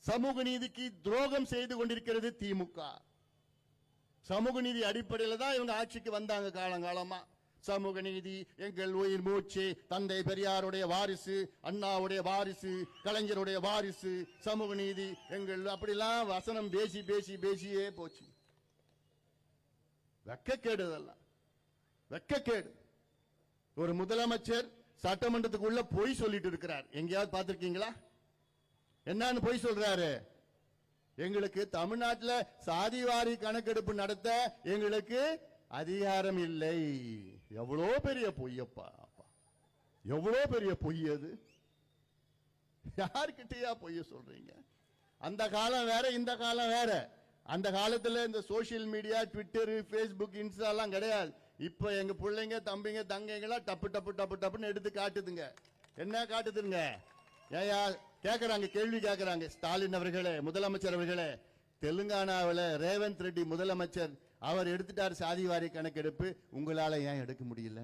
சமூக நீதிக்கு துரோகம் செய்து கொண்டிருக்கிறது திமுக. சமூக நீதி அடிப்படையில் தான் இவங்க ஆட்சிக்கு வந்தாங்க காலங்காலமா. சமூக நீதி எங்கள் உயிர் மூச்சு தந்தை பெரியாருடைய வாரிசு அண்ணாவுடைய வாரிசு கலைஞருடைய வாரிசு சமூக நீதி எங்கள் அப்படிலாம் வசனம் பேசி பேசி பேசியே போச்சு. வெக்கக்கேடு இதெல்லாம். வெக்கக்கேடு. ஒரு முதலமைச்சர் சட்டமன்றத்துக்குள்ள பொய் சொல்லிட்டு இருக்கிறார். எங்கேயாவது பார்த்திருக்கீங்களா? என்னன்னு பொய் சொல்றாரு. எங்களுக்கு தமிழ்நாட்டில் சாதிவாரி கணக்கெடுப்பு நடத்த எங்களுக்கு அதிகாரம் இல்லை. எவ்வளோ பெரிய பொய்யப்பா எவ்வளோ பெரிய பொய் அது? யார்கிட்டயா பொய்ய சொல்றீங்க? அந்த காலம் வேற இந்த காலம் வேற. அந்த காலத்தில் இந்த சோஷியல் மீடியா ட்விட்டரு ஃபேஸ்புக் இன்ஸ்டாலாம் கிடையாது. இப்போ எங்கள் பிள்ளைங்க தம்பிங்க தங்கைங்களாம் டப்பு டப்பு டப்பு டப்புன்னு எடுத்து காட்டுதுங்க. என்ன காட்டுதுங்க? ஏயா கேக்குறாங்க கேள்வி கேக்குறாங்க. ஸ்டாலின் அவர்களே முதலமைச்சர் அவர்களே தெலுங்கானாவில் ரேவந்த் ரெட்டி முதலமைச்சர் அவர் எடுத்துட்டார் சாதிவாரி கணக்கெடுப்பு. உங்களால ஏன் எடுக்க முடியல?